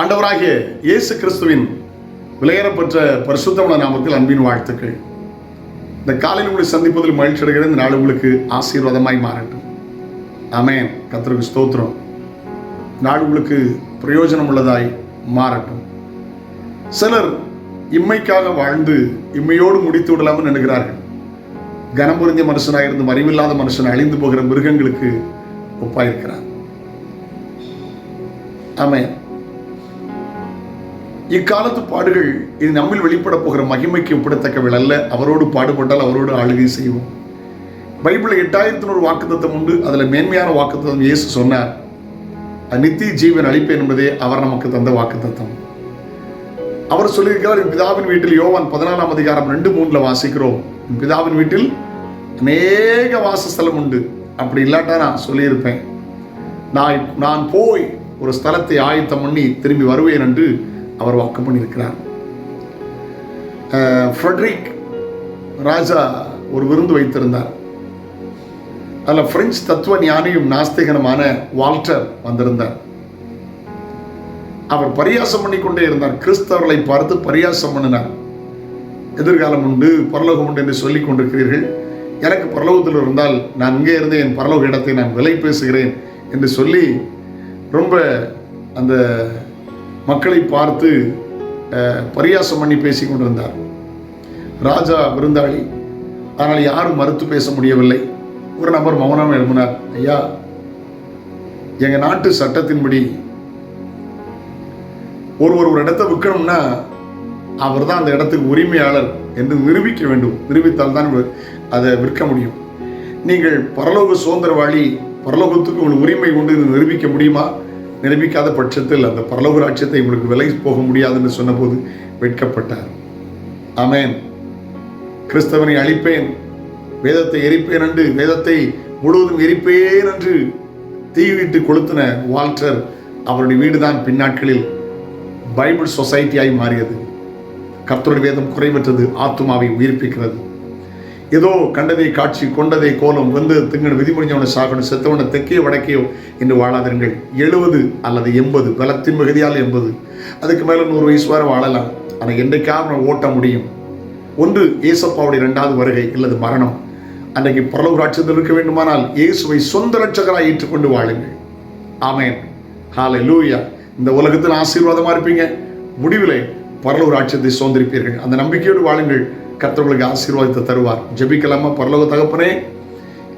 ஆண்டவராகிய இயேசு கிறிஸ்துவின் விலையேறப்பெற்ற பரிசுத்தமான நாமத்தில் அன்பின் வாழ்த்துக்கள். இந்த காலையில் உங்களை சந்திப்பதில் மகிழ்ச்சி அடைகிற இந்த நாள் உங்களுக்கு ஆசீர்வாதமாய் மாறட்டும். ஆமென். கத்திரக்கு ஸ்தோத்திரம். நாள் உங்களுக்கு பிரயோஜனம் உள்ளதாய் மாறட்டும். சிலர் இம்மைக்காக வாழ்ந்து இம்மையோடு முடித்து விடலாம்னு நினைக்கிறார்கள். கனம் புரிஞ்ச மனுஷனாக இருந்து மறிவில்லாத மனுஷன் அழிந்து போகிற மிருகங்களுக்கு ஒப்பாயிருக்கிறார். ஆமென். இக்காலத்து பாடுகள் இது நம்மில் வெளிப்பட போகிற மகிமைக்கு ஒப்பிடத்தக்கவள் அல்ல. அவரோடு பாடுபட்டால் அவரோடு ஆளுகை செய்வோம். பைபிளில் எட்டாயிரத்தி நூறு வாக்குத்தத்தம் உண்டு. அதில் மேன்மையான வாக்குத்தத்தம் இயேசு சொன்னார். நித்திய ஜீவன் அளிப்பேன் என்பதே அவர் நமக்கு தந்த வாக்குத்தத்தம். அவர் சொல்லியிருக்கிறார் என் பிதாவின் வீட்டில் யோவான் பதினாலாம் அதிகாரம் ரெண்டு மூணுல வாசிக்கிறோம். என் பிதாவின் வீட்டில் அநேக வாசஸ்தலம் உண்டு. அப்படி இல்லாட்டா நான் சொல்லியிருப்பேன். நான் நான் போய் ஒரு ஸ்தலத்தை ஆயத்தம் பண்ணி திரும்பி வருவேன் என்று அவர் வாக்கு பண்ணியிருக்கிறார். ஃப்ரெட்ரிக் ராஜா ஒரு விருந்து வைத்திருந்தார். அதில் பிரெஞ்சு தத்துவ ஞானியும் நாஸ்திகனுமான வால்டர் வந்திருந்தார். அவர் பரியாசம் பண்ணி கொண்டே இருந்தார். கிறிஸ்தவர்களை பார்த்து பரியாசம் பண்ணினார். எதிர்காலம் உண்டு பரலோகம் உண்டு என்று சொல்லிக் கொண்டிருக்கிறீர்கள். எனக்கு பரலோகத்தில் இருந்தால் நான் இங்கே இருந்து என் பரலோக இடத்தை நான் விலை பேசுகிறேன் என்று சொல்லி ரொம்ப அந்த மக்களை பார்த்து அஹ், பரியாசம் பண்ணி பேசி கொண்டிருந்தார். ராஜா விருந்தாளி ஆனால் யாரும் மறுத்து பேச முடியவில்லை. ஒரு நபர் மௌனம் எழுப்பினார் ஐயா எங்க நாட்டு சட்டத்தின்படி ஒருவர் ஒரு இடத்தை விற்கணும்னா அவர் தான் அந்த இடத்துக்கு உரிமையாளர் என்று நிரூபிக்க வேண்டும். நிரூபித்தால் தான் அதை விற்க முடியும். நீங்கள் பரலோக சுதந்திரவாளி பரலோகத்துக்கு உங்களுக்கு உரிமை கொண்டு நிரூபிக்க முடியுமா? நிரூபிக்காத பட்சத்தில் அந்த பரலோக ராட்சியத்தை உங்களுக்கு விலை போக முடியாதுன்னு சொன்னபோது வெட்கப்பட்டார். ஆமேன். கிறிஸ்தவனை அழிப்பேன். வேதத்தை எரிப்பேன் என்று வேதத்தை முழுவதும் எரிப்பேன் என்று தீவிட்டு கொளுத்தின வால்டர் அவருடைய வீடுதான் பின்னாட்களில் பைபிள் சொசைட்டியாய் மாறியது. கர்த்தருடைய வேதம் குறைவற்றது ஆத்துமாவை உயிர்ப்பிக்கிறது. ஏதோ கண்டதை காட்சி கொண்டதை கோலம் வந்து திங்கன விதிமுறிஞ்சவனை சாகணும் செத்தவனை தெற்கையோ வடக்கையோ என்று வாழாதிருங்கள் எழுபது அல்லது எண்பது பலத்தின் மிகுதியால் எண்பது. அதுக்கு மேலே நூறு வயசு வரை வாழலாம். ஆனால் என்றைக்காக நம்ம ஓட்ட முடியும். ஒன்று ஏசப்பாவுடைய ரெண்டாவது வருகை அல்லது மரணம். அன்றைக்கு பரலோக ராட்சத்தில் இருக்க வேண்டுமானால் இயேசுவை சொந்த ரட்சகராய் ஏற்றுக்கொண்டு வாழுங்கள். ஆமேன். ஹாலை லூயா இந்த உலகத்தில் ஆசீர்வாதமாக இருப்பீங்க. முடிவிலே பரலூர் ஆட்சியத்தை சுதந்திரிப்பீர்கள் அந்த நம்பிக்கையோடு வாழுங்கள். கர்த்தவர்களுக்கு ஆசீர்வாதத்தை தருவார். ஜெபிக்கலாமா? பரலோக தகப்பனே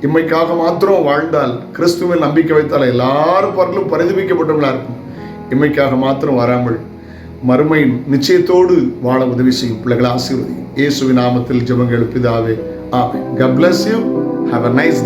இம்மைக்காக மாத்திரம் வாழ்ந்தால் கிறிஸ்துவில் நம்பிக்கை வைத்தால் எல்லாரும் பரலும் பரிதவிக்கப்பட்டவர்களாக இருக்கும் இம்மைக்காக மாத்திரம் வராமல் மறுமையின் நிச்சயத்தோடு வாழ உதவி செய்யும் பிள்ளைகளை ஆசீர்வதி இயேசுவின் நாமத்தில் ஜெபங்கள் பிதாவே. ஆமே God bless you. Have a nice